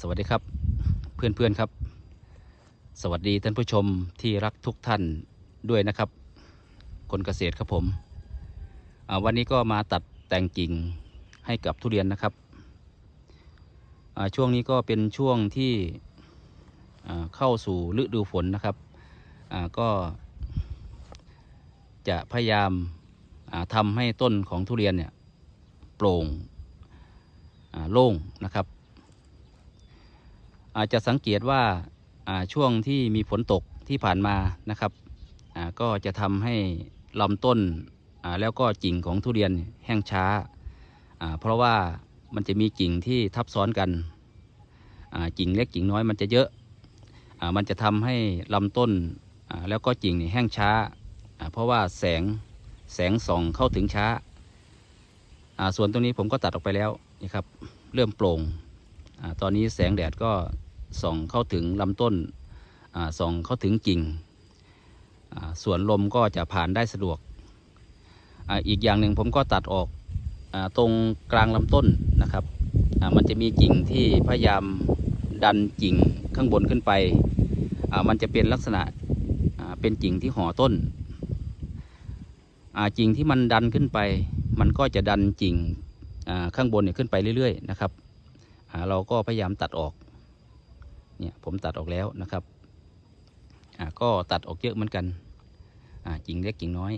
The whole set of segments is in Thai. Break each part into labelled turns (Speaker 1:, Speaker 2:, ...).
Speaker 1: สวัสดีครับเพื่อนๆครับ สวัสดีท่านผู้ชมที่รักทุกท่านด้วยนะครับ คนเกษตรครับผมวันนี้ก็มาตัดแต่งกิ่งให้กับทุเรียนนะครับช่วงนี้ก็เป็นช่วงที่เข้าสู่ฤดูฝนนะครับก็จะพยายามทำให้ต้นของทุเรียนเนี่ยโปร่งโล่งนะครับ อาจจะสังเกตว่าช่วงที่มีฝนตกที่ผ่านมานะครับก็จะทำให้ลำต้นแล้วก็กิ่งของทุเรียนแห้งช้า เพราะว่ามันจะมีกิ่งที่ทับซ้อนกันกิ่งเล็กกิ่งน้อยมันจะเยอะมันจะทำให้ลำต้นแล้วก็กิ่งแห้งช้า เพราะว่าแสงแสงส่องเข้าถึงช้า ส่วนตรงนี้ผมก็ตัดออกไปแล้วนี่ครับเริ่มโปร่งอตอนนี้แสงแดดก็ ส่องเข้าถึงลำต้นส่องเข้าถึงกิ่งส่วนลมก็จะผ่านได้สะดวกออีกอย่างหนึ่งผมก็ตัดออกอตรงกลางลำต้นนะครับมันจะมีกิ่งที่พยายามดันกิ่งข้างบนขึ้นไป มันจะเป็นลักษณะเป็นกิ่งที่ห่อต้นกิ่งที่มันดันขึ้นไป มันก็จะดันกิ่งข้างบนเนี่ยขึ้นไปเรื่อยๆนะครับเราก็พยายามตัดออก เนี่ยผมตัดออกแล้วนะครับอ่าก็ตัดออกเยอะเหมือนกันอ่ากิ่งเล็กกิ่งน้อย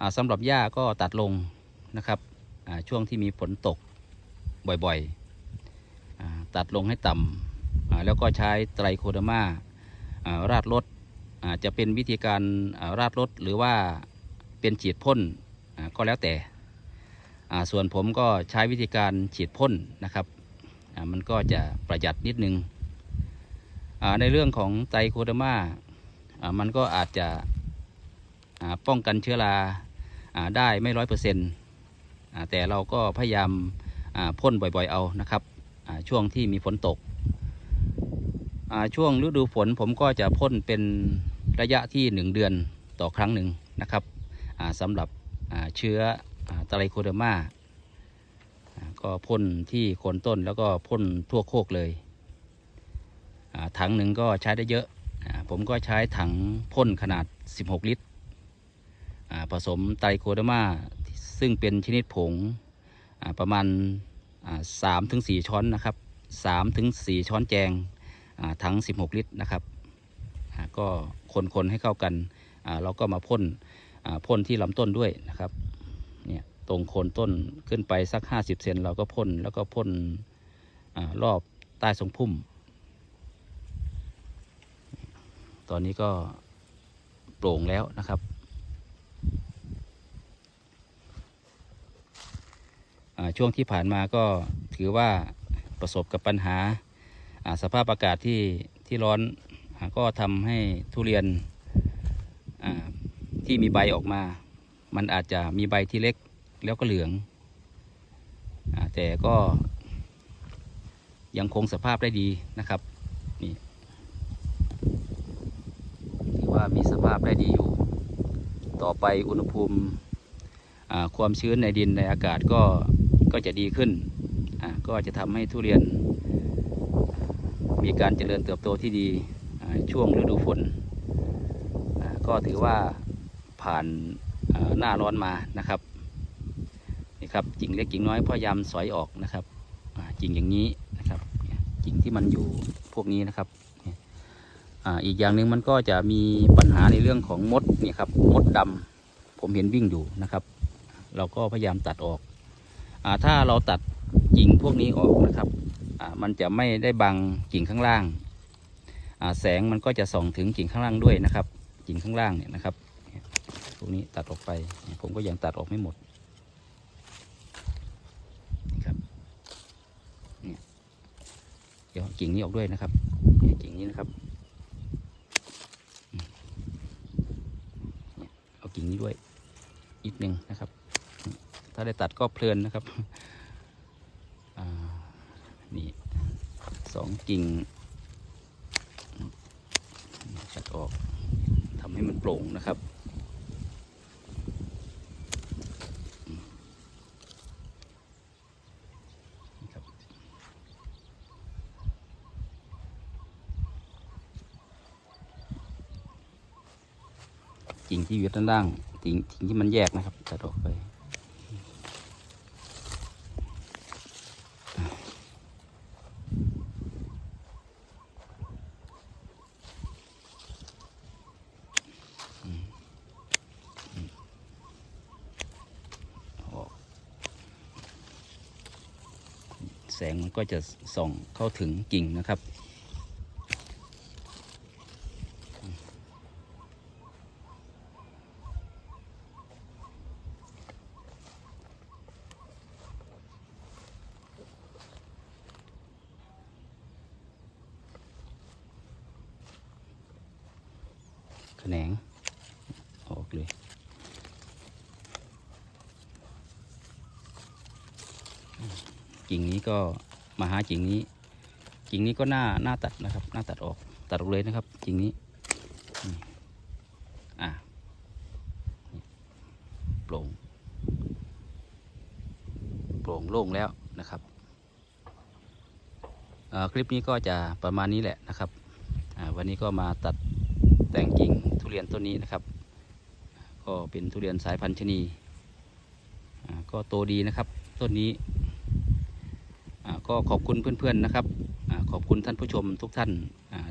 Speaker 1: อ่าสำหรับหญ้าก็ตัดลงนะครับอ่าช่วงที่มีฝนตกบ่อยๆอ่าตัดลงให้ต่ำอ่าแล้วก็ใช้ไตรโคเดมาอ่าราดรถอ่าจะเป็นวิธีการอ่าราดรถหรือว่าเป็นฉีดพ่นอ่าก็แล้วแต่อ่าส่วนผมก็ใช้วิธีการฉีดพ่นนะครับ มันก็จะประหยัดนิดนึงในเรื่องของไตรโคเดมาอ่ามันก็อาจจะป้องกันเชื้อราได้ไม่ร้อยเปอร์เซ็นต์แต่เราก็พยายามพ่นบ่อยๆเอานะครับช่วงที่มีฝนตก ช่วงฤดูฝนผมก็จะพ่นเป็นระยะที่หนึ่งเดือนต่อครั้งหนึ่งนะครับสำหรับเชื้อไตรโคเดอร์มาอ่า ก็พ่นที่โคนต้นแล้วก็พ่นทั่วโคกเลยถังหนึ่งก็ใช้ได้เยอะ ผมก็ใช้ถังพ่นขนาด 16 ลิตร ผสมไตรโคเดมาซึ่งเป็นชนิดผงประมาณสามถึงสี่ช้อนนะครับสามถึงสี่ช้อนแจงถัง 16 ลิตรนะครับ ก็คนๆให้เข้ากัน เราก็มาพ่นพ่นที่ลำต้นด้วยนะครับเนี่ย ตรงโคนต้นขึ้นไปสัก 50 เซนเราก็พ่นแล้วก็พ่นอรอบใต้ทรงพุ่ม ตอนนี้ก็โปร่งแล้วนะครับ ช่วงที่ผ่านมาก็ถือว่าประสบกับปัญหาสภาพอากาศที่ที่ร้อนอก็ทำให้ทุเรียนที่มีใบออกมา มันอาจจะมีใบที่เล็ก แล้วก็เหลืองอแต่ก็ยังคงสภาพได้ดีนะครับนี่ถือว่ามีสภาพได้ดีอยู่ ต่อไปอุณหภูมิความชื้นในดินในอากาศก็ก็จะดีขึ้น ก็จะทำให้ทุเรียน มีการเจริญเติบโตที่ดีช่วงฤดูฝน ก็ถือว่าผ่านหน้าร้อนมานะครับ นะครับกิ่งเล็กกิ่งน้อยพยายามสอยออกนะครับอ่ากิ่งอย่างนี้นะครับเนี่ยกิ่งที่มันอยู่พวกนี้นะครับอีกอย่างหนึ่งมันก็จะมีปัญหาในเรื่องของมดเนี่ยครับมดดำผมเห็นวิ่งอยู่นะครับ เราก็พยายามตัดออกอถ้าเราตัดกิ่งพวกนี้ออกนะครับมันจะไม่ได้บังกิ่งข้างล่างแสงมันก็จะส่องถึงกิ่งข้างล่างด้วยนะครับ กิ่งข้างล่างเนี่ยนะครับพวกนี้ตัดออกไปผมก็ยังตัดออกไม่หมดนี่ครับเนี่ยเดี๋ ยวกิ่งนี้ออกด้วยนะครับเนี่ยกิ่งนี้นะครับเอากิ่งนี้ด้วยนิดนึงนะครับ ถ้าได้ตัดก็เพลินนะครับนี่สองกิ่งตัดออกทำให้มันโปร่งนะครับ กิ่งที่อยู่ด้านล่างกิ่งกิ่งที่มันแยกนะครับตัดออกไปแสงมันก็จะส่องเข้าถึงกิ่งนะครับ นงออกเลยกิ่งนี้ก็มาหากิ่งนี้ กิ่งนี้ก็หน้าหน้าตัดนะครับ หน้าตัดออกตัดออกเลยนะครับ กิ่งนี้อะโปร่งโปร่งโล่งแล้วนะครับเอ่อคลิปนี้ก็จะประมาณนี้แหละนะครับอ่าวันนี้ก็มาตัดแต่งกิ่ง เรียนต้นนี้นะครับ ก็เป็นทุเรียนสายพันธุ์ชนีก็โตดีนะครับต้นนี้ก็ขอบคุณเพื่อนๆนะครับขอบคุณท่านผู้ชมทุกท่าน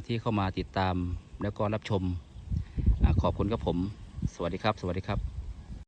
Speaker 1: ที่เข้ามาติดตามแล้วก็รับชมขอบคุณครับผม สวัสดีครับ สวัสดีครับ